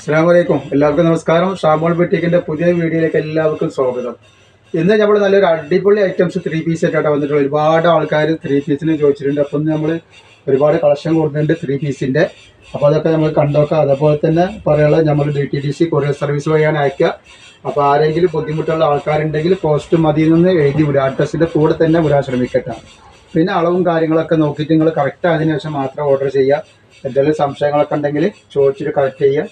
അസ്സാം വലൈക്കും എല്ലാവർക്കും നമസ്കാരം. ഷാമോൾ ബെട്ടിക്കിന്റെ പുതിയ വീഡിയോയിലേക്ക് എല്ലാവർക്കും സ്വാഗതം. ഇന്ന് നമ്മൾ നല്ലൊരു അടിപൊളി ഐറ്റംസ് ത്രീ പീസ് ആയിട്ടാണ് വന്നിട്ടുള്ളത്. ഒരുപാട് ആൾക്കാർ ത്രീ പീസിന് ചോദിച്ചിട്ടുണ്ട്. അപ്പം നമ്മൾ ഒരുപാട് കളക്ഷൻ കൊടുക്കുന്നുണ്ട് ത്രീ പീസിന്റെ അപ്പോൾ അതൊക്കെ നമ്മൾ കണ്ടോക്കാം. അതേപോലെ തന്നെ പറയാനുള്ളത് നമ്മൾ D T D C courier service വഴിയാണ് അയക്കുക. അപ്പോൾ ആരെങ്കിലും ബുദ്ധിമുട്ടുള്ള ആൾക്കാരുണ്ടെങ്കിൽ പോസ്റ്റ് മതിയിൽ നിന്ന് എഴുതി വിടുക. അഡ്രസ്സിന്റെ കൂടെ തന്നെ വിടാൻ ശ്രമിക്കട്ടെ. പിന്നെ അളവും കാര്യങ്ങളൊക്കെ നോക്കിയിട്ട് നിങ്ങൾ കറക്റ്റ് അതിനുശേഷം മാത്രം ഓർഡർ ചെയ്യുക. എന്തെങ്കിലും സംശയങ്ങളൊക്കെ ഉണ്ടെങ്കിൽ ചോദിച്ചിട്ട് കറക്റ്റ് ചെയ്യുക.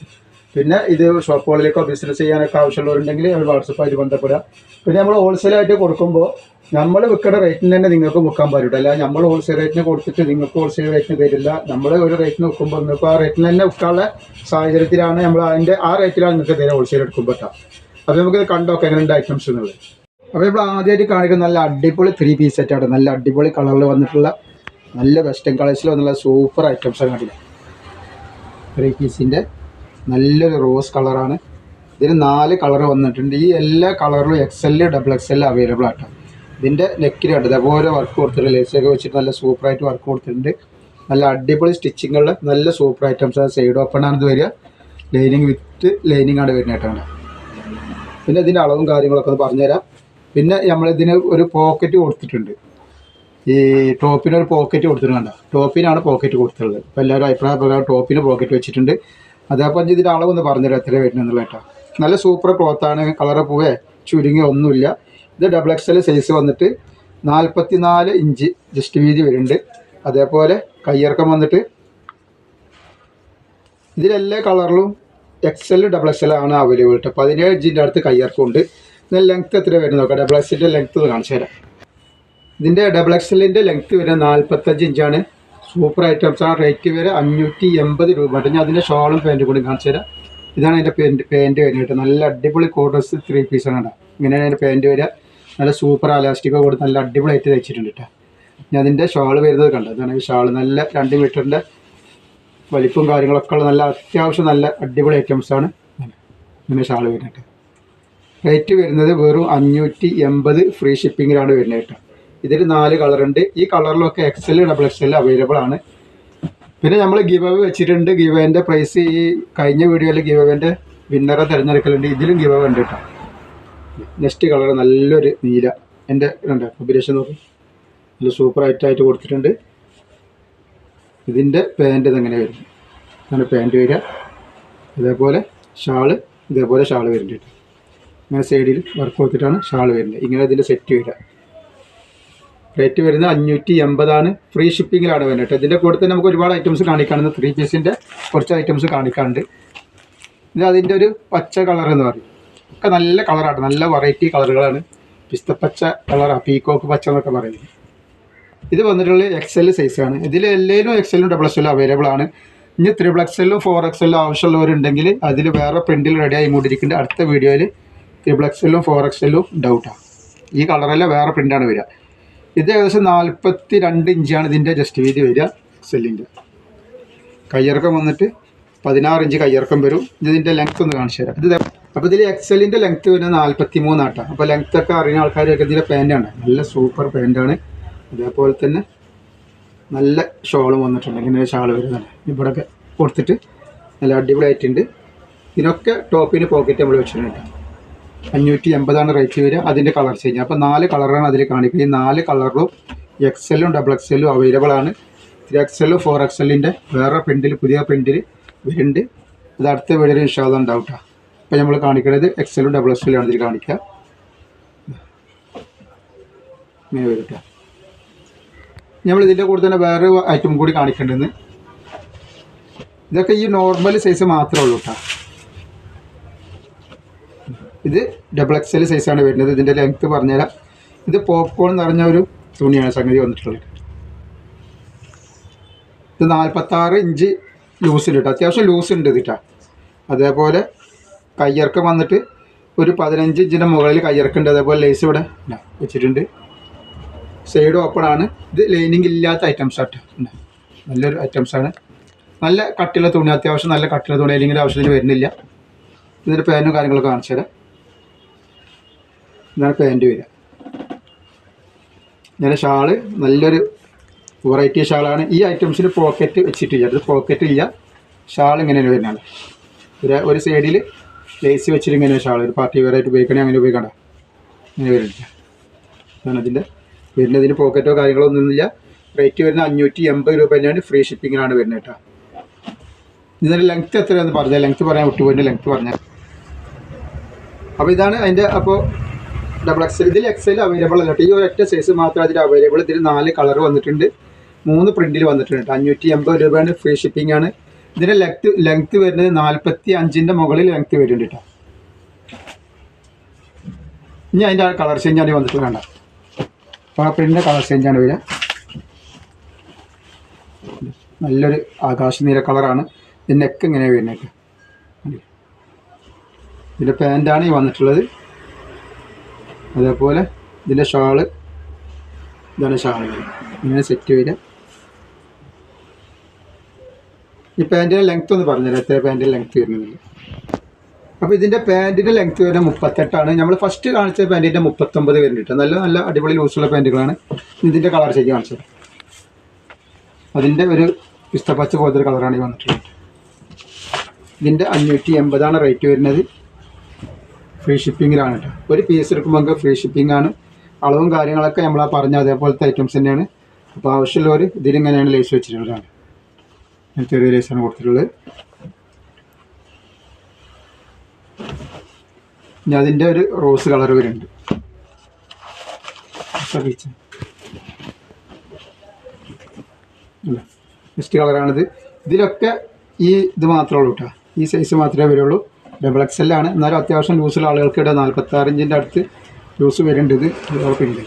പിന്നെ ഇത് ഷോപ്പുകളിലേക്കോ ബിസിനസ് ചെയ്യാനൊക്കെ ആവശ്യമുള്ളവരുണ്ടെങ്കിൽ അവർ വാട്സപ്പായിട്ട് ബന്ധപ്പെടുക. പിന്നെ നമ്മൾ ഹോൾസെയിലായിട്ട് കൊടുക്കുമ്പോൾ നമ്മൾ വിൽക്കുന്ന റേറ്റിന് തന്നെ നിങ്ങൾക്ക് വിൽക്കാൻ പറ്റൂട്ടോ അല്ല നമ്മൾ ഹോൾസെയിൽ റേറ്റിന് കൊടുത്തിട്ട് നിങ്ങൾക്ക് ഹോൾസെയിൽ റേറ്റിന് തരില്ല. നമ്മൾ ഒരു റേറ്റിന് വിൽക്കുമ്പോൾ നിങ്ങൾക്ക് ആ റേറ്റിന് തന്നെ വിൽക്കാനുള്ള സാഹചര്യത്തിലാണ് നമ്മൾ അതിന്റെ ആ റേറ്റിലാണ് നിങ്ങൾക്ക് തരാം ഹോൾസെയിൽ എടുക്കുമ്പോൾ അപ്പോൾ നമുക്ക് കണ്ടോക്കെ എങ്ങനെയുണ്ട് ഐറ്റംസ് എന്നുള്ളത്. അപ്പോൾ ഇപ്പോൾ ആദ്യമായിട്ട് കാണിക്കുന്ന നല്ല അടിപൊളി ത്രീ പീസ് സെറ്റാണ് നല്ല അടിപൊളി കളറിൽ വന്നിട്ടുള്ള നല്ല വെസ്റ്റേൺ കളേഴ്സിൽ വന്നുള്ള സൂപ്പർ ഐറ്റംസാണ് കാണിക്കുന്നത് ത്രീ പീസിന്റെ നല്ലൊരു റോസ് കളറാണ് ഇതിന് നാല് കളർ വന്നിട്ടുണ്ട്. ഈ എല്ലാ കളറിലും X L double X L available ആട്ടോ. ഇതിന്റെ നെക്കിലുണ്ട് ഇതേപോലെ വർക്ക് കൊടുത്തിട്ടുണ്ട്. ലേസൊക്കെ വെച്ചിട്ട് നല്ല സൂപ്പറായിട്ട് വർക്ക് കൊടുത്തിട്ടുണ്ട്. നല്ല അടിപൊളി സ്റ്റിച്ചിങ്ങുള്ള നല്ല സൂപ്പർ ഐറ്റംസ് സൈഡ് ഓപ്പൺ ആണ് ഇത് വരിക. ലൈനിങ് വിത്ത് ലൈനിങ് ആണ് വരുന്നത് കേട്ടോ. പിന്നെ ഇതിന്റെ അളവും കാര്യങ്ങളൊക്കെ ഒന്ന് പറഞ്ഞുതരാം. പിന്നെ നമ്മളിതിന് ഒരു പോക്കറ്റ് കൊടുത്തിട്ടുണ്ട്. ഈ ടോപ്പിന് ഒരു പോക്കറ്റ് കൊടുത്തിട്ടുണ്ട് ടോപ്പിനാണ് പോക്കറ്റ് കൊടുത്തിട്ടുള്ളത്. അപ്പോൾ എല്ലാവരും അഭിപ്രായ പ്രകാരം ടോപ്പിന് പോക്കറ്റ് വെച്ചിട്ടുണ്ട്. അതേപോലെ ഇതിന്റെ അളവൊന്ന് പറഞ്ഞുതരാം എത്ര വരുന്നത് കേട്ടോ നല്ല സൂപ്പർ ക്ലോത്താണ് കളറ് പോവേ ചുരുങ്ങി ഒന്നുമില്ല. ഇത് ഡബിൾ എക്സ് എൽ സൈസ് വന്നിട്ട് നാൽപ്പത്തി നാല് ഇഞ്ച് ജസ്റ്റ് വീതി വരുന്നുണ്ട്. അതേപോലെ കയ്യിറക്കം വന്നിട്ട് ഇതിലെല്ലാ കളറിലും X L double X L ആണ് അവൈലബിൾ കേട്ടോ പതിനേഴ് ഇഞ്ചിന്റെ അടുത്ത് കയ്യിറക്കമുണ്ട് ഇതിന്റെ ലെങ്ത്ത് എത്ര വരുന്നത് നോക്കാം. ഡബിൾ എക്സിന്റെ ലെങ്ത്ത് ഒന്ന് കാണിച്ചു തരാം. ഇതിന്റെ ഡബിൾ എക്സ് എല്ലിന്റെ ലെങ്ത്ത് വരുന്നത് നാൽപ്പത്തഞ്ച് ഇഞ്ചാണ്. സൂപ്പർ ഐറ്റംസ് ആണ് റേറ്റ് വരെ അഞ്ഞൂറ്റി എൺപത് രൂപ ഞാൻ അതിന്റെ ഷോളും പാന്റും കൂടി കാണിച്ചു തരാം. ഇതാണ് അതിന്റെ പാന്റ് പാന്റ് വരുന്നത് നല്ല അടിപൊളി കോട്ടേഴ്സ് ത്രീ പീസാണ് കേട്ടോ. ഇങ്ങനെയാണ് അതിന്റെ പാന്റ് വരിക നല്ല സൂപ്പർ അലാസ്റ്റിക്കോ കൊടുത്ത് നല്ല അടിപൊളിയായിട്ട് തയ്ച്ചിട്ടുണ്ട് കേട്ടോ. ഞാൻ അതിന്റെ ഷാൾ വരുന്നത് കണ്ടോ? ഇതാണ് ഈ ഷാൾ നല്ല രണ്ട് മീറ്ററിന്റെ വലിപ്പും കാര്യങ്ങളൊക്കെ ഉള്ള നല്ല അത്യാവശ്യം നല്ല അടിപൊളി ഐറ്റംസ് ആണ് ഇങ്ങനെ ഷാൾ വരുന്നത് റേറ്റ് വരുന്നത് വെറും അഞ്ഞൂറ്റി എൺപത് ഫ്രീ ഷിപ്പിങ്ങിലാണ് വരുന്നത് കേട്ടോ. ഇതിൽ നാല് കളറുണ്ട് ഈ കളറിലൊക്കെ എക്സൽ ഡബിൾ എക്സൽ അവൈലബിൾ ആണ്. പിന്നെ നമ്മൾ ഗിവ് അവേ വെച്ചിട്ടുണ്ട്. ഗിവ് അവേന്റെ പ്രൈസ് ഈ കഴിഞ്ഞ വീഡിയോയിൽ ഗിവ് അവന്റെ വിന്നറെ തിരഞ്ഞെടുക്കലുണ്ട്. ഇതിലും ഗിവ് അവ ഉണ്ട് കേട്ടോ നെക്സ്റ്റ് കളർ നല്ലൊരു നീല. എന്റെ ഉണ്ട് കോമ്പിനേഷൻ നോക്കി. നല്ല സൂപ്പർ ആയിട്ട് കൊടുത്തിട്ടുണ്ട്. ഇതിന്റെ പാന്റ് ഇതെങ്ങനെ വരും? അങ്ങനെ പാന്റ് വരിക. ഇതേപോലെ ഷാൾ ഇതേപോലെ ഷാൾ വരുന്നുണ്ട് ഇങ്ങനെ സൈഡിൽ വർക്ക് കൊടുത്തിട്ടാണ് ഷാൾ വരുന്നത്. ഇങ്ങനെ ഇതിന്റെ സെറ്റ് വരിക. റേറ്റ് വരുന്നത് അഞ്ഞൂറ്റി എൺപതാണ് ഫ്രീ ഷിപ്പിങ്ങിലാണ് വരുന്നത് ഇതിന്റെ കൂടെ തന്നെ നമുക്ക് ഒരുപാട് ഐറ്റംസ് കാണിക്കാനുണ്ട്. ത്രീ പീസിന്റെ കുറച്ച് ഐറ്റംസ് കാണിക്കാനുണ്ട്. ഇത് അതിന്റെ ഒരു പച്ച കളർ എന്ന് പറയും. ഒക്കെ നല്ല കളറാണ് നല്ല വെറൈറ്റി കളറുകളാണ് പിസ്തപ്പച്ച കളറാണ് പീക്കോക്ക് പച്ച എന്നൊക്കെ പറയുന്നത് ഇത് വന്നിട്ടുള്ള എക്സ് എൽ സൈസാണ് ഇതിൽ എല്ലാവരും എക്സ് എല്ലും ഡബിൾ എക്സ് എല്ലും അവൈലബിൾ ആണ്. ഇനി ത്രിബിൾ എക്സ് എല്ലും ഫോർ എക്സ് എല്ലും ആവശ്യമുള്ളവരുണ്ടെങ്കിൽ അതിൽ വേറെ പ്രിന്റിൽ റെഡി ആയി കൊണ്ടിരിക്കുന്നുണ്ട് അടുത്ത വീഡിയോയിൽ ത്രിബിൾ എക്സ് എല്ലും ഫോർ എക്സ് എല്ലും ഡൗട്ടാണ് ഈ കളറല്ല വേറെ പ്രിന്റാണ് വരിക. ഇത് ഏകദേശം നാൽപ്പത്തി രണ്ട് ഇഞ്ചാണ് ഇതിന്റെ ജസ്റ്റ് വീതി വരിക സെല്ലിന്റെ കയ്യിറക്കം വന്നിട്ട് പതിനാറ് ഇഞ്ച് കയ്യിറക്കം വരും. ഇതിന്റെ ലെങ്ത് ഒന്ന് കാണിച്ചു തരാം. ഇത് അപ്പോൾ ഇതിൽ എക്സലിന്റെ ലെങ്ത് വരുന്നത് നാൽപ്പത്തി മൂന്നാട്ടാണ് അപ്പോൾ ലെങ്ത് ഒക്കെ അറിയുന്ന ആൾക്കാരൊക്കെ ഇതിന്റെ പാന്റാണ് നല്ല സൂപ്പർ പാന്റാണ് അതേപോലെ തന്നെ നല്ല ഷോളും വന്നിട്ടുണ്ട്. ഇങ്ങനെ ഷാൾ വരുന്നുണ്ട്. ഇവിടെയൊക്കെ കൊടുത്തിട്ട് നല്ല അടിപൊളിയായിട്ടുണ്ട്. ഇതിനൊക്കെ ടോപ്പിന് പോക്കറ്റ് നമ്മൾ വെച്ചിട്ടുണ്ട് അഞ്ഞൂറ്റി എൺപതാണ് റേറ്റ് വരിക. അതിന്റെ കളർ ചേഞ്ച് അപ്പോൾ നാല് കളറാണ് അതിൽ കാണിക്കുന്നത് ഈ നാല് കളറിലും എക്സലും ഡബിൾ എക്സലും അവൈലബിൾ ആണ്. ത്രീ എക്സലും ഫോർ എക്സലിന്റെ വേറെ പ്രിന്റിൽ പുതിയ പ്രിന്റിൽ വരുന്നുണ്ട്. അത് അടുത്ത വീഡിയോയിൽ ഇഷ്ടം ഉണ്ടാവും കേട്ടോ അപ്പോൾ നമ്മൾ കാണിക്കുന്നത് എക്സലും ഡബിൾ എക്സലും ആണ് ഇതിൽ കാണിക്കുക. ഇങ്ങനെ വരും കേട്ടോ നമ്മൾ ഇതിന്റെ കൂടെ തന്നെ വേറെ ഐറ്റം കൂടി കാണിക്കേണ്ടതെന്ന് ഇതൊക്കെ ഈ നോർമൽ സൈസ് മാത്രമേ ഉള്ളൂ കേട്ടോ ഇത് ഡബിൾ എക്സൽ സൈസാണ് വരുന്നത്. ഇതിന്റെ ലെങ്ത്ത് പറഞ്ഞുതരാം. ഇത് പോപ്കോൺ എന്ന് പറഞ്ഞ ഒരു തുണിയാണ് സംഗതി വന്നിട്ടുള്ളത്. ഇത് നാൽപ്പത്താറ് ഇഞ്ച് ലൂസ് ഉണ്ട് കേട്ടോ അത്യാവശ്യം ലൂസ് ഉണ്ട് ഇതിട്ടാ അതേപോലെ കയ്യിറക്കം വന്നിട്ട് ഒരു പതിനഞ്ച് ഇഞ്ചിന്റെ മുകളിൽ കയ്യിറക്കുണ്ട് അതേപോലെ ലേസ് ഇവിടെ വെച്ചിട്ടുണ്ട്. സൈഡ് ഓപ്പൺ ആണ്. ഇത് ലൈനിങ് ഇല്ലാത്ത ഐറ്റംസ് ആട്ടോ. നല്ലൊരു ഐറ്റംസ് ആണ്. നല്ല കട്ടിയുള്ള തുണി അത്യാവശ്യം നല്ല കട്ടിയുള്ള തുണി അല്ലെങ്കിൽ ആവശ്യത്തിന് വരുന്നില്ല. ഇതിന്റെ പേനും കാര്യങ്ങളൊക്കെ കാണിച്ചു തരാം ഇതാണ് പാന്റ് വരിക ഞാൻ ഷാൾ നല്ലൊരു വെറൈറ്റി ഷാളാണ്. ഈ ഐറ്റംസിന് പോക്കറ്റ് വെച്ചിട്ടില്ല. അത് പോക്കറ്റ് ഇല്ല. ഷാൾ ഇങ്ങനെ വരുന്നതാണ് ഒരു ഒരു സൈഡിൽ ലേസ് വെച്ചിട്ട് ഇങ്ങനെ ഷാൾ ഒരു പാർട്ടി വെയറായിട്ട് ഉപയോഗിക്കണേ അങ്ങനെ ഉപയോഗിക്കണ്ട. ഇങ്ങനെ വരുന്നില്ല അതാണ് അതിന്റെ വരുന്നതിന് പോക്കറ്റോ കാര്യങ്ങളോ ഒന്നുമില്ല. റേറ്റ് വരുന്ന അഞ്ഞൂറ്റി എൺപത് രൂപ തന്നെയാണ്. ഫ്രീ ഷിപ്പിങ്ങിനാണ് വരുന്നത് കേട്ടോ. ഇതിന്റെ ലെങ്ത്ത് എത്രയാണെന്ന് പറഞ്ഞാൽ ലെങ്ത്ത് പറയാൻ വിട്ടുപോയിന്റെ ലെങ്ത്ത് പറഞ്ഞാൽ. അപ്പോൾ ഇതാണ് അതിന്റെ അപ്പോൾ ഡബിൾ എക്സൽ ഇതിൽ എക്സൽ അവൈലബിൾ അല്ല. ഈ ഒരൊറ്റ സൈസ് മാത്രം അതിൽ അവൈലബിൾ ഇതിൽ നാല് കളർ വന്നിട്ടുണ്ട്. മൂന്ന് പ്രിന്റിൽ വന്നിട്ടുണ്ട്. അഞ്ഞൂറ്റി എൺപത് രൂപയാണ് ഫ്രീ ഷിപ്പിംഗ് ആണ്. ഇതിന്റെ ലെങ്ത്ത് ലെങ്ത്ത് വരുന്നത് നാൽപ്പത്തി അഞ്ചിന്റെ മുകളിൽ ലെങ്ത്ത് വരുന്നുണ്ട് കേട്ടോ. ഇനി അതിന്റെ കളർ ചേഞ്ചാണ് വന്നിട്ട് വേണ്ട അപ്പോൾ ആ പ്രിന്റിന്റെ കളർ ചേഞ്ചാണ് വരിക. നല്ലൊരു ആകാശ നീല കളറാണ് ഇതിന്റെ നെക്ക് ഇങ്ങനെ വരുന്നത് ഇതിന്റെ പാന്റാണ് ഈ വന്നിട്ടുള്ളത്. അതേപോലെ ഇതിന്റെ ഷാൾ. ഇതാണ് ഷാൾ. ഇങ്ങനെ സെറ്റ് വരിക ഈ പാന്റിന്റെ ലെങ്ത് ഒന്ന് പറഞ്ഞുതരാം. എത്ര പാന്റിന്റെ ലെങ്ത് വരുന്നില്ല അപ്പോൾ ഇതിന്റെ പാന്റിന്റെ ലെങ്ത് വരുന്നത് മുപ്പത്തെട്ടാണ്. നമ്മൾ ഫസ്റ്റ് കാണിച്ച പാന്റിന്റെ മുപ്പത്തൊമ്പത് വരുന്നുണ്ട് നല്ല നല്ല അടിപൊളി ലൂസുള്ള പാന്റുകളാണ് ഇതിന്റെ കളർ ശരി കാണിച്ചത് അതിന്റെ ഒരു പിസ്തപ്പച്ച പോലത്തെ ഒരു കളറാണ് ഈ വന്നിട്ടുള്ളത്. ഇതിന്റെ അഞ്ഞൂറ്റി എൺപതാണ് റേറ്റ് വരുന്നത്. ഫ്രീ ഷിപ്പിങ്ങിലാണ് കേട്ടോ ഒരു പീസ് എടുക്കുമ്പോൾ നമുക്ക് ഫ്രീ ഷിപ്പിംഗ് ആണ്. അളവും കാര്യങ്ങളൊക്കെ നമ്മൾ ആ പറഞ്ഞ അതേപോലത്തെ ഐറ്റംസ് തന്നെയാണ്. അപ്പോൾ ആവശ്യമുള്ളവർ ഇതിലിങ്ങനെയാണ് ലേസ് വെച്ചിട്ടുള്ളതാണ്. ഞാൻ ചെറിയ ലേസാണ് കൊടുത്തിട്ടുള്ളത്. ഇനി അതിന്റെ ഒരു റോസ് കളർ വരുന്നുണ്ട്. ബെസ്റ്റ് കളറാണിത് ഇതിലൊക്കെ ഈ ഇത് മാത്രമേ ഉള്ളൂ കേട്ടോ ഈ സൈസ് മാത്രമേ വരുള്ളൂ. ഡബിൾ എക്സ് എൽ ആണ്. എന്നാലും അത്യാവശ്യം ലൂസുള്ള ആളുകൾക്ക് ഇവിടെ നാൽപ്പത്താറ് ഇഞ്ചിന്റെ അടുത്ത് ലൂസ് വരുന്നുണ്ട് ഇത്. കുഴപ്പമില്ല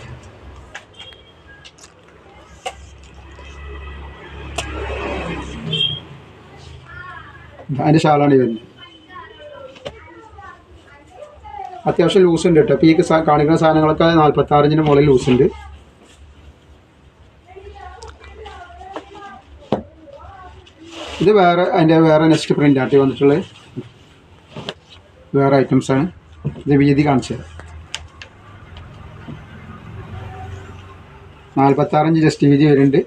അതിന്റെ ഈ വരുന്നത് അത്യാവശ്യം ലൂസ് ഉണ്ട് കേട്ടോ. അപ്പോൾ ഈ കാണിക്കുന്ന സാധനങ്ങളൊക്കെ നാൽപ്പത്താറ് ഇഞ്ചിന് മുകളിൽ ലൂസ് ഉണ്ട്. ഇത് വേറെ അതിന്റെ വേറെ നെക്സ്റ്റ് പ്രിന്റ് ആട്ടി വന്നിട്ടുള്ളത്. വേറെ ഐറ്റംസ് ആണ്. ഇത് വീതി കാണിച്ചത് നാൽപ്പത്താറഞ്ച് ജസ്റ്റ് വീതി വരുന്നുണ്ട്.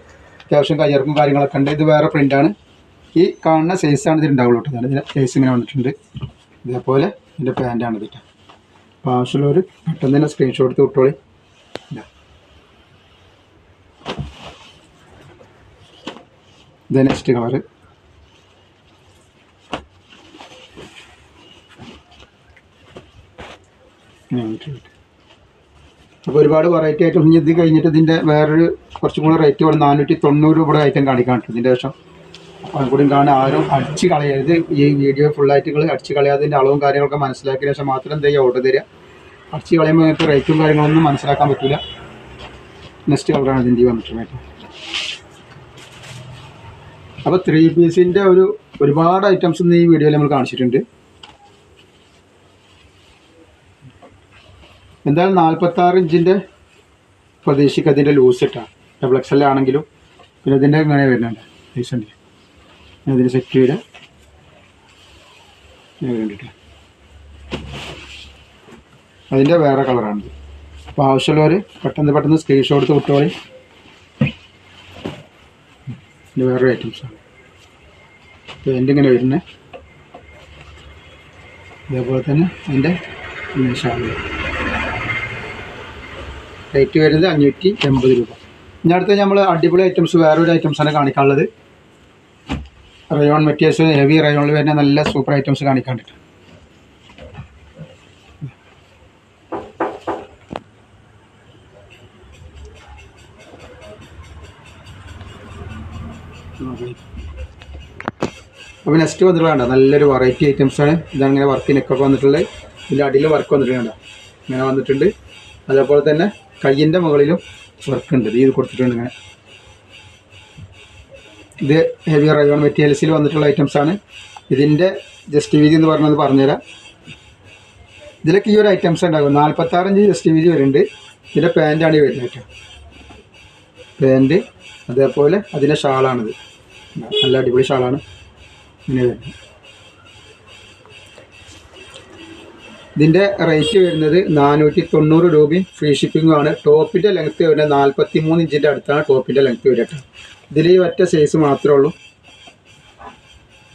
അത്യാവശ്യം കയ്യിറക്കും കാര്യങ്ങളൊക്കെ ഉണ്ട്. ഇത് വേറെ പ്രിന്റാണ് ഈ കാണുന്ന സൈസാണ് ഇതിൽ ഉണ്ടാവുള്ളൂ കേട്ടോ. ഇതിന്റെ സൈസ് ഇങ്ങനെ വന്നിട്ടുണ്ട്. ഇതേപോലെ ഇതിന്റെ പാന്റാണ് ഇതിട്ട് അപ്പോൾ ആവശ്യമുള്ളവർ പെട്ടെന്ന് തന്നെ സ്ക്രീൻഷോട്ട് എടുത്ത് വിട്ടോളി. ഇത്. നെക്സ്റ്റ് കളറ് അപ്പോൾ ഒരുപാട് വെറൈറ്റി ആയിട്ട് ഇത് കഴിഞ്ഞിട്ട് ഇതിന്റെ വേറൊരു കുറച്ചും കൂടെ റേറ്റ് ഇവിടെ നാനൂറ്റി തൊണ്ണൂറ് രൂപയുടെ ഐറ്റം കാണിക്കാൻ പറ്റും ഇതിന്റെ ശേഷം. അപ്പോൾ അതും കൂടി കാണാൻ ആരും അടിച്ച് കളയരുത്. ഈ വീഡിയോ ഫുള്ളായിട്ട് നിങ്ങൾ അടിച്ച് കളയാതിന്റെ അളവും കാര്യങ്ങളൊക്കെ മനസ്സിലാക്കിയ ശേഷം മാത്രം എന്താ ഓർഡർ തരിക. അടിച്ച് കളയുമ്പോൾ നിങ്ങൾക്ക് റേറ്റും കാര്യങ്ങളൊന്നും മനസ്സിലാക്കാൻ പറ്റില്ല നെക്സ്റ്റ് കളറാണ് ഇതിന്റെ വന്നിട്ടുള്ളത് അപ്പോൾ ത്രീ പീസിന്റെ ഒരു ഒരുപാട് ഐറ്റംസ് ഇന്ന് ഈ വീഡിയോയിൽ നമ്മൾ കാണിച്ചിട്ടുണ്ട്. എന്തായാലും നാൽപ്പത്താറ് ഇഞ്ചിന്റെ പ്രതീക്ഷിക്കുക അതിന്റെ ലൂസ് ഇട്ടാണ് ഡബിൾ എക്സ് എൽ ആണെങ്കിലും. പിന്നെ ഇതിന്റെ ഇങ്ങനെ വരുന്നുണ്ട്. ലൂസ് ഉണ്ട് ഞാൻ ഇതിന് സെറ്റ് ചെയ്ത്. വേണ്ടിയിട്ട് അതിന്റെ വേറെ കളറാണിത് അപ്പോൾ ആവശ്യമുള്ളവർ പെട്ടെന്ന് പെട്ടെന്ന് സ്ക്രീൻഷോട്ട് എടുത്ത് വിട്ടോളി. ഇതിന്റെ വേറെ ഐറ്റംസാണ് പാന്റ് ഇങ്ങനെ വരുന്നത് ഇതേപോലെ തന്നെ അതിന്റെ ഷാൾ റേറ്റ് വരുന്നത് അഞ്ഞൂറ്റി എൺപത് രൂപ. ഇനി അടുത്ത് നമ്മൾ അടിപൊളി ഐറ്റംസ് വേറൊരു ഐറ്റംസാണ് കാണിക്കാനുള്ളത്. റയോൺ മെറ്റീരിയൽസ് ഹെവി റയോണിൽ വരുന്ന നല്ല സൂപ്പർ ഐറ്റംസ് കാണിക്കാണ്ടിട്ട് അപ്പോൾ നെക്സ്റ്റ് വന്നിട്ടുള്ള നല്ലൊരു വെറൈറ്റി ഐറ്റംസ് ആണ്. ഇതാണ് ഇങ്ങനെ വർക്ക് വന്നിട്ടുള്ളത്. ഇതിന്റെ അടിയിൽ വർക്ക് വന്നിട്ടുണ്ട് ഇങ്ങനെ വന്നിട്ടുണ്ട്. അതേപോലെ തന്നെ കയ്യിന്റെ മുകളിലും വർക്ക് ഉണ്ട്. ഇത് കൊടുത്തിട്ടുണ്ട് ഇങ്ങനെ. ഇത് ഹെവി റയോൺ മെറ്റീരിയൽസിൽ വന്നിട്ടുള്ള ഐറ്റംസ് ആണ്. ഇതിന്റെ ജസ്റ്റ് വീതി എന്ന് പറഞ്ഞത് പറഞ്ഞുതരാം. ഇതിലൊക്കെ ഈ ഒരു ഐറ്റംസ് ഉണ്ടാകും. നാൽപ്പത്താറഞ്ച് ജസ്റ്റ് വീതി വരുന്നുണ്ട്. ഇതിന്റെ പാന്റാണ് ഈ വരുന്നത് കേട്ടോ. പാന്റ് അതേപോലെ അതിന്റെ ഷാളാണിത്. നല്ല അടിപൊളി ഷാളാണ്. ഇങ്ങനെ വരുന്നത്. ഇതിന്റെ റേറ്റ് വരുന്നത് നാനൂറ്റി തൊണ്ണൂറ് രൂപയും ഫ്രീ ഷിപ്പിംഗും ആണ്. ടോപ്പിന്റെ ലെങ്ത്ത് വരുന്നത് നാൽപ്പത്തി മൂന്ന് ഇഞ്ചിന്റെ അടുത്താണ് ടോപ്പിന്റെ ലെങ്ത്ത് വരിക കേട്ടോ. ഇതിൽ ഈ ഒറ്റ സൈസ് മാത്രമേ ഉള്ളൂ.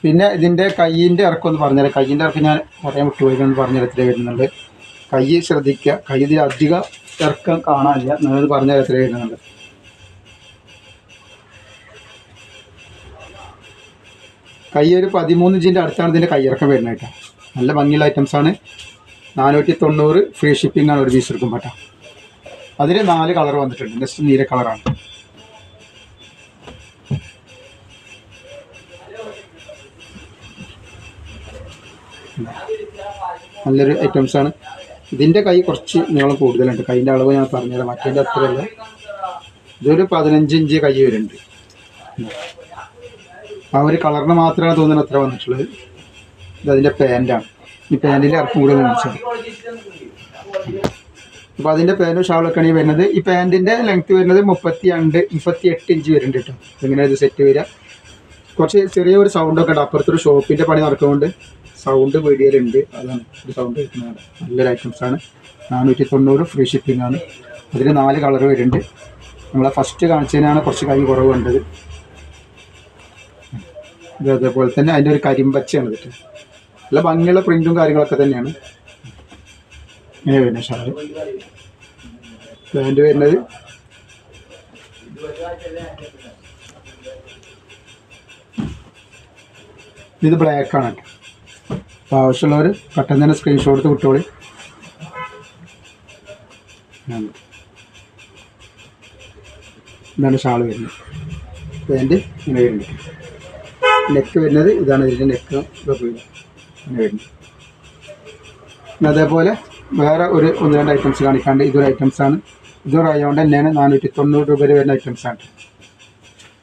പിന്നെ ഇതിന്റെ കയ്യിന്റെ ഇറക്കം ഒന്ന് പറഞ്ഞുതരാം. കയ്യിന്റെ ഇറക്കം ഞാൻ പറയാൻ വിട്ടുപോയിക്കൊന്ന് പറഞ്ഞുതരത്തിലേ വരുന്നുണ്ട്. കൈ ശ്രദ്ധിക്കുക. കൈ ഇതിൽ അധികം ഇറക്കം കാണാനില്ല. ഞാനത് പറഞ്ഞുതരത്തിലേ വരുന്നുണ്ട്. കൈ ഒരു പതിമൂന്ന് ഇഞ്ചിന്റെ അടുത്താണ് ഇതിന്റെ കൈയിറക്കം വരുന്നത് കേട്ടോ. നല്ല ഭംഗിയുള്ള ഐറ്റംസ് ആണ്. നാനൂറ്റി തൊണ്ണൂറ് ഫ്രീ ഷിപ്പിംഗ് ആണ് ഒരു പീസ് എടുക്കും കേട്ടോ. അതിൽ നാല് കളർ വന്നിട്ടുണ്ട്. നെക്സ്റ്റ് നീല കളറാണ് നല്ലൊരു ഐറ്റംസ് ആണ്. ഇതിന്റെ കൈ കുറച്ച് നീളം കൂടുതലുണ്ട്. കൈന്റെ അളവ് ഞാൻ പറഞ്ഞുതരാം. മറ്റേന്റെ അത്രയല്ല. ഇതൊരു പതിനഞ്ച് ഇഞ്ച് കൈ വരുന്നുണ്ട്. ആ ഒരു കളറിന് മാത്രമാണ് തോന്നുന്നത് അത്ര വന്നിട്ടുള്ളത്. ഇത് അതിന്റെ പാന്റാണ് ഈ പാന്റിന്റെ ഇറക്കം കൂടുതൽ കാണിച്ചത് അപ്പോൾ അതിന്റെ പാന്റും ഷാളൊക്കെയാണ് ഈ വരുന്നത്. ഈ പാന്റിന്റെ ലെങ്ത് വരുന്നത് മുപ്പത്തി രണ്ട് മുപ്പത്തി എട്ട് ഇഞ്ച് വരുന്നുണ്ട് കേട്ടോ. ഇങ്ങനെ ഇത് സെറ്റ് വരിക. കുറച്ച് ചെറിയ ഒരു സൗണ്ടൊക്കെ ഉണ്ട്. അപ്പുറത്തൊരു ഷോപ്പിന്റെ പണി നടക്കുന്നുണ്ട്. സൗണ്ട് വീഡിയോയിലുണ്ട് അതാണ് ഒരു സൗണ്ട് കിട്ടുന്നതാണ് നല്ലൊരു ഐറ്റംസ് ആണ്. നാനൂറ്റി തൊണ്ണൂറ് ഫ്രീ ഷിപ്പിംഗ് ആണ്. അതിൽ നാല് കളർ വരുന്നുണ്ട്. നമ്മളെ ഫസ്റ്റ് കാണിച്ചതിനാണ് കുറച്ച് കൈ കുറവ് കണ്ടത്. അതേപോലെ തന്നെ അതിന്റെ ഒരു കരിമ്പച്ചയാണ് ഇത്. നല്ല ഭംഗിയുള്ള പ്രിന്റും കാര്യങ്ങളൊക്കെ തന്നെയാണ്. ഇങ്ങനെ വരുന്ന ഷാൾ. പാന്റ് വരുന്നത്. ഇത് ബ്ലാക്ക് ആണ് അപ്പോൾ ആവശ്യമുള്ളവർ പെട്ടെന്ന് തന്നെ സ്ക്രീൻഷോട്ട് എടുത്ത് വിട്ടോളി. ഇതാണ്. ഷാൾ വരുന്നത്. പാന്റ് ഇങ്ങനെ വരുന്നത്. നെക്ക് വരുന്നത് ഇതാണ് ഇതിന്റെ നെക്ക്. ഇതൊക്കെ വരും ഇങ്ങനെ അതേപോലെ വേറെ ഒരു ഒന്ന് രണ്ട് ഐറ്റംസ് കാണിക്കാണ്ട് ഇതൊരു ഐറ്റംസ് ആണ്. ഇതൊരു റയോണ്ട് തന്നെയാണ് നാനൂറ്റി തൊണ്ണൂറ് രൂപ വരെ വരുന്ന ഐറ്റംസ് ആണ്.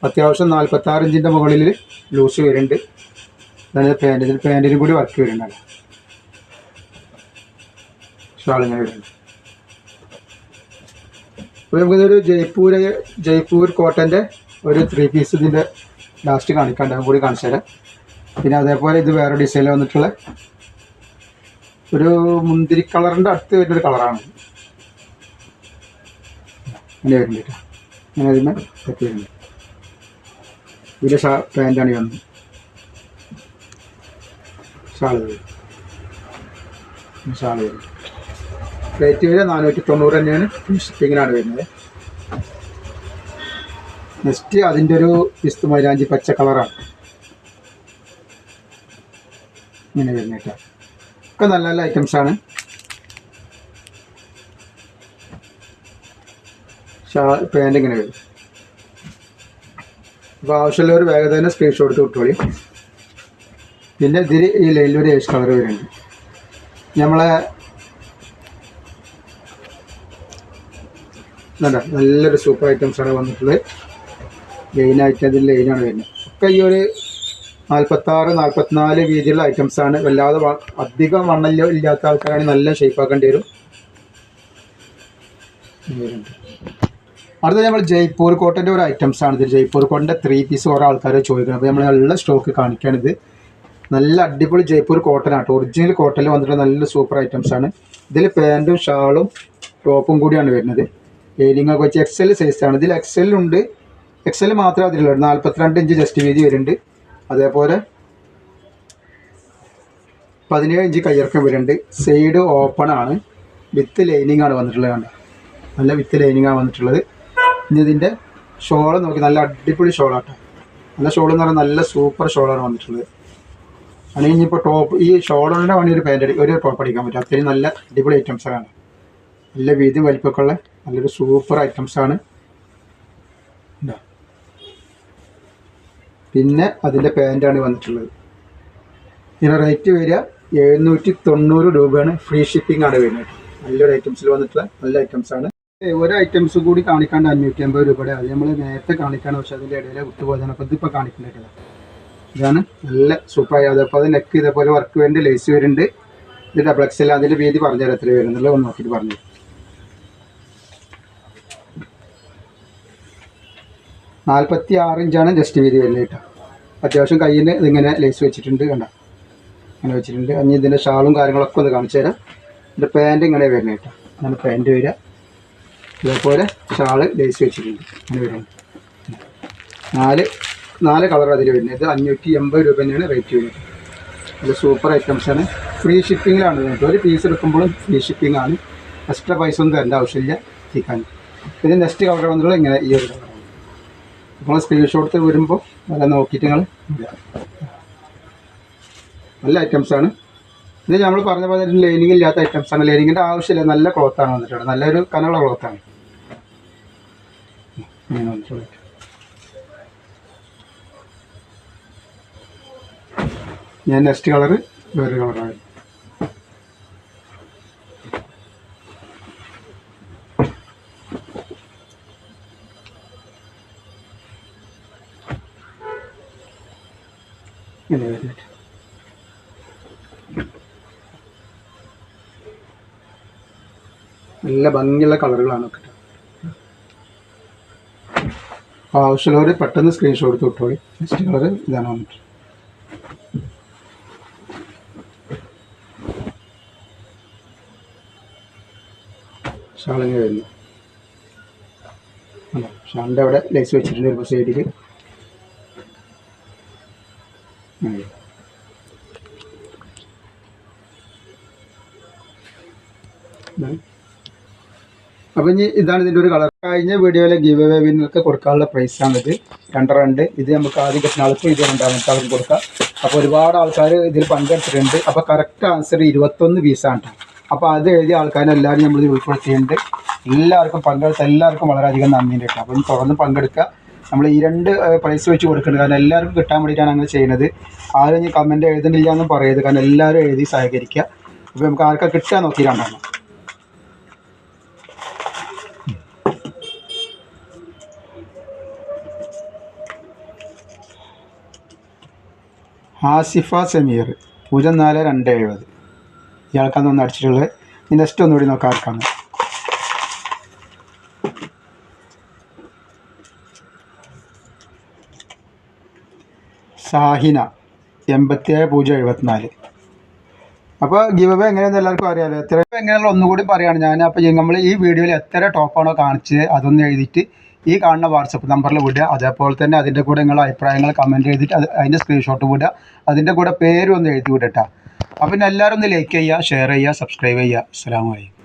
അത്യാവശ്യം നാൽപ്പത്തി ആറ് ഇഞ്ചിന്റെ മുകളിൽ ലൂസ് വരുന്നുണ്ട്. അതായത് പാന്റിന് പാന്റിനും കൂടി വർക്ക് വരുന്നുണ്ട്. ഷാൾ ഇങ്ങനെ വരുന്നുണ്ട് അപ്പോൾ നമുക്കിതൊരു ജയ്പൂർ ജയ്പൂർ കോട്ടന്റെ ഒരു ത്രീ പീസ് ഇതിന്റെ ലാസ്റ്റ് കാണിക്കാണ്ട് കൂടി കാണിച്ചു തരാം പിന്നെ അതേപോലെ ഇത് വേറെ ഡിസൈനിൽ വന്നിട്ടുള്ള ഒരു മുന്തിരി കളറിന്റെ അടുത്ത് വരുന്നൊരു കളറാണ്. അങ്ങനെ വരുന്നുണ്ട് അങ്ങനെ ഇതിന് സെറ്റ് വരുന്നുണ്ട്. ഷാ പാന്റാണ് വന്നത് ഷാൾ വരും. ഷാൾ വരും. റേറ്റ് വരെ നാനൂറ്റി തൊണ്ണൂറ് തന്നെയാണ് ഷിപ്പിങ്ങിനാണ് വരുന്നത്. നെക്സ്റ്റ് അതിന്റെ ഒരു പിസ്തു മൈലാഞ്ചി പച്ച കളറാണ്. ഇങ്ങനെ വരുന്നത് കേട്ടോ ഒക്കെ നല്ല നല്ല ഐറ്റംസ് ആണ്. ഷാ പാന്റ് ഇങ്ങനെ വരും. അപ്പോൾ ആവശ്യമുള്ളവർ വേഗം തന്നെ സ്ക്രീൻഷോട്ട് എടുത്ത് വിട്ടോളി. പിന്നെ ഇതിൽ ഈ ലൈനിൽ ഒരു ഏഷ് കളർ വരുന്നുണ്ട്. നമ്മളെ വേണ്ട നല്ലൊരു സൂപ്പർ ഐറ്റംസ് ആണ് വന്നിട്ടുള്ളത്. ലൈനായിട്ട് അതിൽ ലൈനാണ് വരുന്നത്. ഒക്കെ ഈ ഒരു നാൽപ്പത്താറ് നാൽപ്പത്തിനാല് വീതിയുള്ള ഐറ്റംസ് ആണ്. വല്ലാതെ അധികം വണ്ണല്ലോ ഇല്ലാത്ത ആൾക്കാരാണ് നല്ല ഷേപ്പ് ആക്കേണ്ടി വരും. ഇത് അടുത്ത നമ്മൾ ജയ്പൂർ കോട്ടന്റെ ഒരു ഐറ്റംസ് ആണ് ഇത്. ജയ്പൂർ കോട്ടന്റെ ത്രീ പീസ് കുറേ ആൾക്കാർ ചോദിക്കുന്നത്. അപ്പോൾ നമ്മൾ നല്ല സ്റ്റോക്ക് കാണിക്കാണിത് നല്ല അടിപൊളി ജയ്പൂർ കോട്ടൺ ആട്ടോ ഒറിജിനൽ കോട്ടണിൽ വന്നിട്ടുള്ള നല്ല സൂപ്പർ ഐറ്റംസ് ആണ്. ഇതിൽ പാന്റും ഷാളും ടോപ്പും കൂടിയാണ് വരുന്നത്. ഏലിങ്ങൊക്കെ വെച്ച് എക്സൽ സൈസാണ് ഇതിൽ എക്സൽ ഉണ്ട്. എക്സൽ മാത്രമേ അതിലുള്ളൂ. നാൽപ്പത്തിരണ്ട് ഇഞ്ച് ജസ്റ്റ് വീതി വരുന്നുണ്ട്. അതേപോലെ പതിനേഴ് ഇഞ്ച് കയ്യിറക്കം വരുന്നുണ്ട്. സൈഡ് ഓപ്പൺ ആണ്. വിത്ത് ലൈനിങ് ആണ് വന്നിട്ടുള്ളത് നല്ല വിത്ത് ലൈനിങ് ആണ് വന്നിട്ടുള്ളത്. ഇനി ഇതിന്റെ ഷോൾ നോക്കി. നല്ല അടിപൊളി ഷോളാട്ടോ നല്ല ഷോൾ എന്ന് പറഞ്ഞാൽ നല്ല സൂപ്പർ ഷോളാണ് വന്നിട്ടുള്ളത്. അല്ലെങ്കിൽ ഇനിയിപ്പോൾ ടോപ്പ് ഈ ഷോളിന്റെ വേണമെങ്കിൽ ഒരു പാന്റ് ഒരു ടോപ്പ് അടിക്കാൻ പറ്റും. അത്രയും നല്ല അടിപൊളി ഐറ്റംസ് ആണ്. നല്ല വീതി വലിപ്പമൊക്കെ ഉള്ള നല്ലൊരു സൂപ്പർ ഐറ്റംസ് ആണ് ഇതാ. പിന്നെ അതിന്റെ പാന്റാണ് വന്നിട്ടുള്ളത്. ഇതിന്റെ റേറ്റ് വരിക എഴുന്നൂറ്റി തൊണ്ണൂറ് രൂപയാണ്. ഫ്രീ ഷിപ്പിംഗ് ആണ് വരുന്നത്. നല്ലൊരു ഐറ്റംസിൽ വന്നിട്ടുള്ള നല്ല ഐറ്റംസ് ആണ്. ഒരു ഐറ്റംസ് കൂടി കാണിക്കാണ്ട് അഞ്ഞൂറ്റി അമ്പത് രൂപയുടെ. അത് നമ്മൾ നേരത്തെ കാണിക്കാണ്. പക്ഷേ അതിന്റെ ഇടയിൽ വിട്ടുപോയതാണ് അപ്പോൾ ഇതിപ്പോൾ കാണിക്കുന്നുണ്ടല്ലോ ഇതാണ് നല്ല സൂപ്പറായി അതപ്പോൾ അത് നെക്ക് ഇതേപോലെ വർക്ക് വേണ്ടി ലേസ് വരുന്നുണ്ട്. ഇത് ഡബിൾ എക്സൽ അതിന്റെ വീതി പറഞ്ഞു തരാം എത്ര വരുന്നുള്ളത് ഒന്ന് നോക്കിയിട്ട് പറഞ്ഞു നാൽപ്പത്തി ആറ് ഇഞ്ചാണ് ജസ്റ്റ് വീതി വരുന്നത് കേട്ടോ. അത്യാവശ്യം കയ്യിൽ ഇതിങ്ങനെ ലേസ് വെച്ചിട്ടുണ്ട് കണ്ട? അങ്ങനെ വെച്ചിട്ടുണ്ട്. അഞ്ഞ് ഇതിന്റെ ഷാളും കാര്യങ്ങളൊക്കെ ഒന്ന് കാണിച്ചു തരാം. ഇതിന്റെ പാന്റ് ഇങ്ങനെ വരുന്നത് കേട്ടോ. അങ്ങനെ പാന്റ് വരിക. ഇതേപോലെ ഷാൾ ലേസ് വെച്ചിട്ടുണ്ട്. അങ്ങനെ വരുന്നത് നാല് നാല് കളർ അതിൽ വരുന്നത്. അഞ്ഞൂറ്റി എൺപത് രൂപ തന്നെയാണ് റേറ്റ് വരുന്നത്. ഇത് സൂപ്പർ ഐറ്റംസ് ആണ്. ഫ്രീ ഷിപ്പിങ്ങിലാണ് വരുന്നത് ഒരു പീസ് എടുക്കുമ്പോഴും ഫ്രീ ഷിപ്പിംഗ് ആണ്. എക്സ്ട്രാ പൈസ ഒന്നും തരേണ്ട ആവശ്യമില്ല. എത്തിക്കാൻ ഇത് നെക്സ്റ്റ് കളർ വന്നിട്ടുള്ള ഇങ്ങനെ ഈ ഒരു കളറാണ് നമ്മൾ സ്ക്രീൻഷോട്ട് വരുമ്പോൾ നല്ല നോക്കിയിട്ട് നിങ്ങൾ. നല്ല ഐറ്റംസ് ആണ്. ഇത് നമ്മൾ പറഞ്ഞ പോലെ ലൈനിങ് ഇല്ലാത്ത ഐറ്റംസ് ആണ്. ലൈനിങ്ങിന്റെ ആവശ്യമില്ല. നല്ല ക്ലോത്താണ് വന്നിട്ടുണ്ട് നല്ലൊരു കനമുള്ള ക്ലോത്താണ് ഞാൻ നെക്സ്റ്റ് കളറ് വേറൊരു കളറാണ് ഇങ്ങനെ വരുന്നുണ്ട് നല്ല ഭംഗിയുള്ള കളറുകളാണ് ഒക്കെ. ആവശ്യമുള്ളവർ പെട്ടെന്ന് സ്ക്രീൻഷോട്ട് എടുത്ത് വിട്ടോളി. നെക്സ്റ്റ് കളർ ഇതാണ് വന്നിട്ട്. ഷാളിങ് വരുന്നു. ഷാളിന്റെ അവിടെ ലൈസ് വെച്ചിട്ടുണ്ട് ഒരു സൈഡിൽ അപ്പം ഇനി ഇതാണ് ഇതിന്റെ ഒരു കളർ. കഴിഞ്ഞ വീഡിയോയിലെ ഗീവ് അവേ വിന്നർക്ക് കൊടുക്കാനുള്ള പ്രൈസാണിത് രണ്ടര ഉണ്ട് ഇത് നമുക്ക് ആദ്യം കിട്ടുന്ന ആൾക്ക് ഇത് രണ്ടാമത്തെ അവർക്ക് കൊടുക്കാം. അപ്പോൾ ഒരുപാട് ആൾക്കാർ ഇതിൽ പങ്കെടുത്തിട്ടുണ്ട്. അപ്പോൾ കറക്റ്റ് ആൻസർ ഇരുപത്തൊന്ന് പീസാണ് അപ്പോൾ അത് എഴുതിയ ആൾക്കാരെ എല്ലാവരും നമ്മൾ ഇതിൽ ഉൾപ്പെടുത്തിയിട്ടുണ്ട്. എല്ലാവർക്കും പങ്കെടുത്ത എല്ലാവർക്കും വളരെയധികം നന്ദിയുണ്ട് കേട്ടോ അപ്പം തുറന്ന് പങ്കെടുക്കുക. നമ്മൾ ഈ രണ്ട് പ്രൈസ് വെച്ച് കൊടുക്കുന്നുണ്ട് കാരണം എല്ലാവർക്കും കിട്ടാൻ വേണ്ടിയിട്ടാണ് അങ്ങനെ ചെയ്യുന്നത്. ആരും ഇനി കമന്റ് എഴുതുന്നില്ല എന്നും പറയരുത്. കാരണം എല്ലാവരും എഴുതി സഹകരിക്കുക. അപ്പോൾ നമുക്ക് ആർക്കാ കിട്ടാൻ നോക്കിയിട്ടാണ് ആസിഫ സമീർ പൂജ്യം നാല് രണ്ട് എഴുപത്. ഇയാൾക്കാന്ന് ഒന്ന് അടിച്ചിട്ടുള്ളത്. നെക്സ്റ്റ് ഒന്നുകൂടി നോക്കാം ആർക്കാണ് സാഹിന. എൺപത്തിയേഴ് പൂജ്യം എഴുപത്തിനാല്. അപ്പോൾ ഗിവ് അവേ എങ്ങനെയാണെന്ന് എല്ലാവർക്കും അറിയാമല്ലോ എത്ര എങ്ങനെയുള്ള ഒന്നുകൂടി പറയുകയാണ് ഞാൻ അപ്പോൾ നമ്മൾ ഈ വീഡിയോയിൽ എത്ര ടോപ്പാണോ കാണിച്ചത് അതൊന്ന് എഴുതിയിട്ട് ഈ കാണുന്ന വാട്സപ്പ് നമ്പറിൽ വിടുക. അതേപോലെ തന്നെ അതിന്റെ കൂടെ നിങ്ങളുടെ അഭിപ്രായങ്ങൾ കമന്റ് ചെയ്തിട്ട് അത് അതിന്റെ സ്ക്രീൻഷോട്ട് വിടുക. അതിന്റെ കൂടെ പേരും ഒന്ന് എഴുതി വിടട്ടാ. അപ്പം എല്ലാവരും ഒന്ന് ലൈക്ക് ചെയ്യുക ഷെയർ ചെയ്യുക സബ്സ്ക്രൈബ് ചെയ്യുക. അസ്സാം വലൈക്കും